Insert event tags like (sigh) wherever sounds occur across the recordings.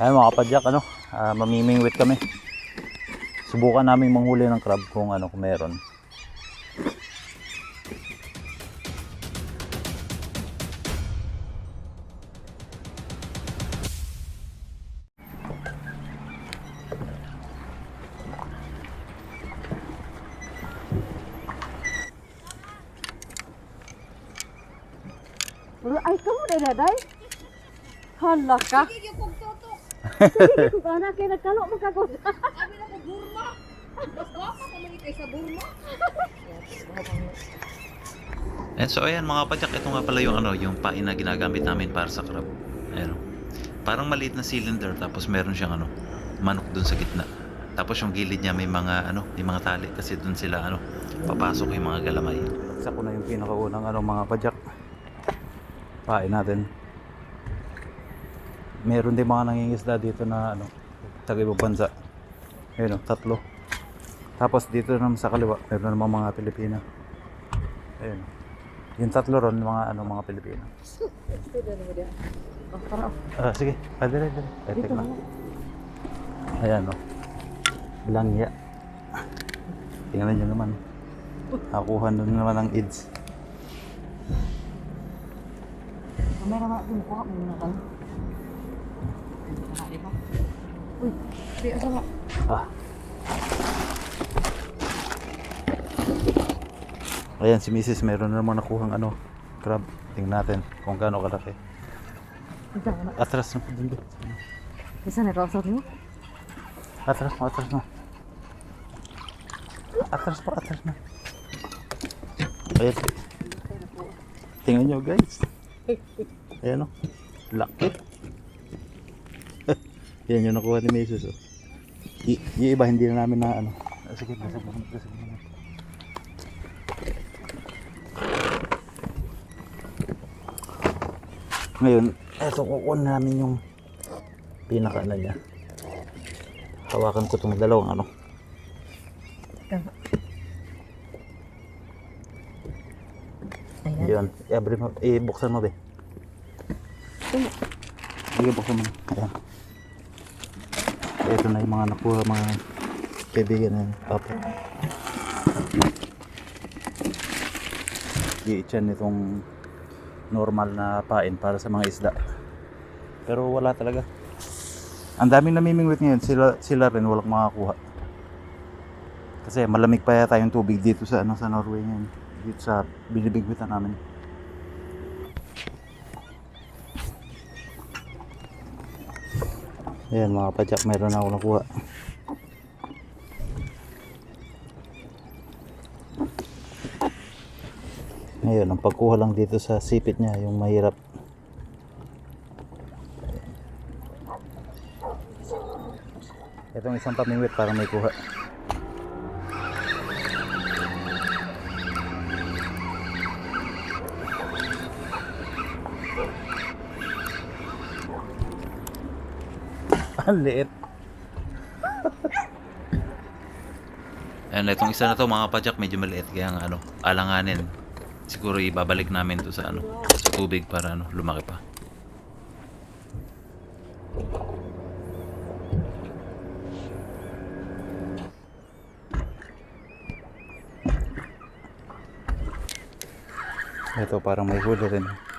Ayan mga kapadyak, ano, ah, mamimingwit kami. Subukan namin manghuli ng crab kung ano, kung meron. Ay, kamu deh, daday. Hala ka. Tutok. Sige, kung anak kayo nagkalo, magkagod. Sabi na ko, Burma. Mas gwapa ka man kay sa Burma. And so ayan mga kapadyak, ito nga pala yung ano, yung pain na ginagamit namin para sa crab. Ayan. Parang maliit na cylinder tapos meron siyang ano, manok dun sa gitna. Tapos yung gilid niya may mga ano, may mga tali kasi dun sila ano, papasok yung mga galamay. Sa ko na yung pinakaunang ano mga padyak. Pain natin. Meron din mga nangingisda dito na ano, taga ibang bansa. Ayun oh, tatlo. Tapos dito naman sa kaliwa, meron naman mga Pilipina. Ayun. Yung tatlo ron, mga ano, mga Pilipino. Oh, (laughs) Ah, sige. Ah, dire, dire. Dito tek na. na. Ayan, no. Langya. Tingnan nyo naman. Nakuha nun naman ng AIDS. Kamera na dun ko, may mga Uy, di asa nga. Ah. Ayan, si Mrs. meron na naman nakuhang ano, crab. Tingnan natin kung gaano kalaki. Na. Atras na. Dun, dun. Isa na ito, mo? Atras mo, atras mo. Atras po, atras mo. Ayan. Tingnan nyo guys. Ayan o. Laki. Yan yung nakuha ni Mrs. Oh. Y- yung iba hindi na namin na ano. Ah, Sige, basag mo. Basag mo. Ngayon, eto kukuha namin yung pinaka ano niya. Hawakan ko itong dalawang ano. Ayan. Yun. Mo. I-buksan mo, be. Sige, buksan mo. Ayan. Ito na yung mga nakuha, mga kaibigan ng papa. I-chan itong normal na pain para sa mga isda. Pero wala talaga. Ang daming namimingwit ngayon, sila, sila rin walang makakuha. Kasi malamig pa yata yung tubig dito sa ano sa Norway ngayon. Dito sa binibigwitan namin. Ayan mga padyak, meron na ako nakuha. Ngayon, ang pagkuha lang dito sa sipit niya, yung mahirap. Itong isang pamingwit para may kuha. Ang liit. Ayan, itong isa na to mga padyak medyo maliit kaya nga ano, alanganin. Siguro ibabalik namin to sa ano, sa tubig para ano, lumaki pa. Ito parang may huli rin.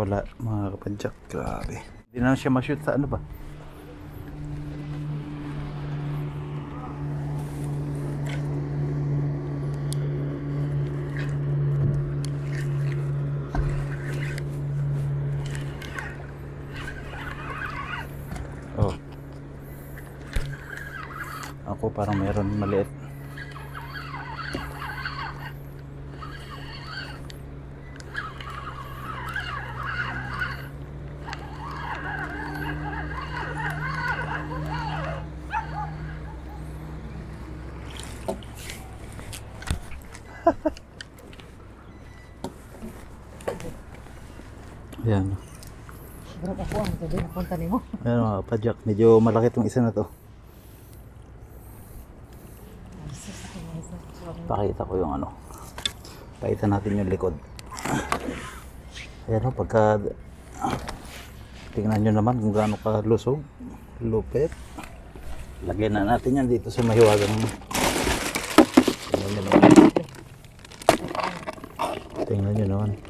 Nakawala mga kapadyak. Grabe. Hindi na siya ma-shoot sa ano ba? Oh. Ako parang meron maliit. Ayan. Bro, ako ang sabi na punta ni mo. (laughs) Ayan mga kapadyak. Medyo malaki tong isa na to. Pakita ko yung ano. Pakita natin yung likod. Ayan o, pagka... Tingnan nyo naman kung gaano ka lusog. Lupit. Lagyan na natin yan dito sa mahiwagang... Tingnan nyo naman. Tingnan nyo naman.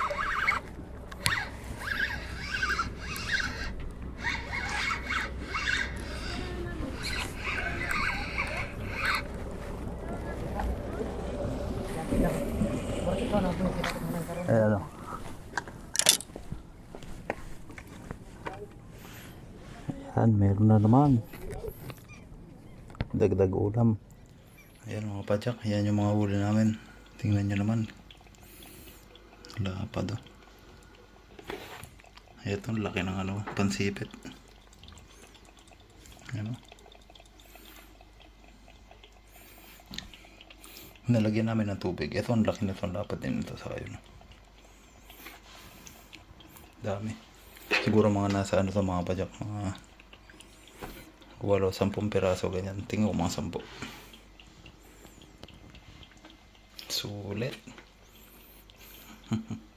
Karoon? Eh, ano. Ayan, meron na naman. Dagdag ulam. Ayan mga padyak, ayan yung mga huli namin. Tingnan nyo naman. Wala pa do. Ito, laki ng ano, pansipit. Ayan o. Nalagyan namin ng tubig. Ito ang laki nito. Dapat din ito sa kayo. Dami. Siguro mga nasa ano to mga pajak. Mga walo, sampung piraso ganyan. Tingin ko mga sampu. Sulit. (laughs)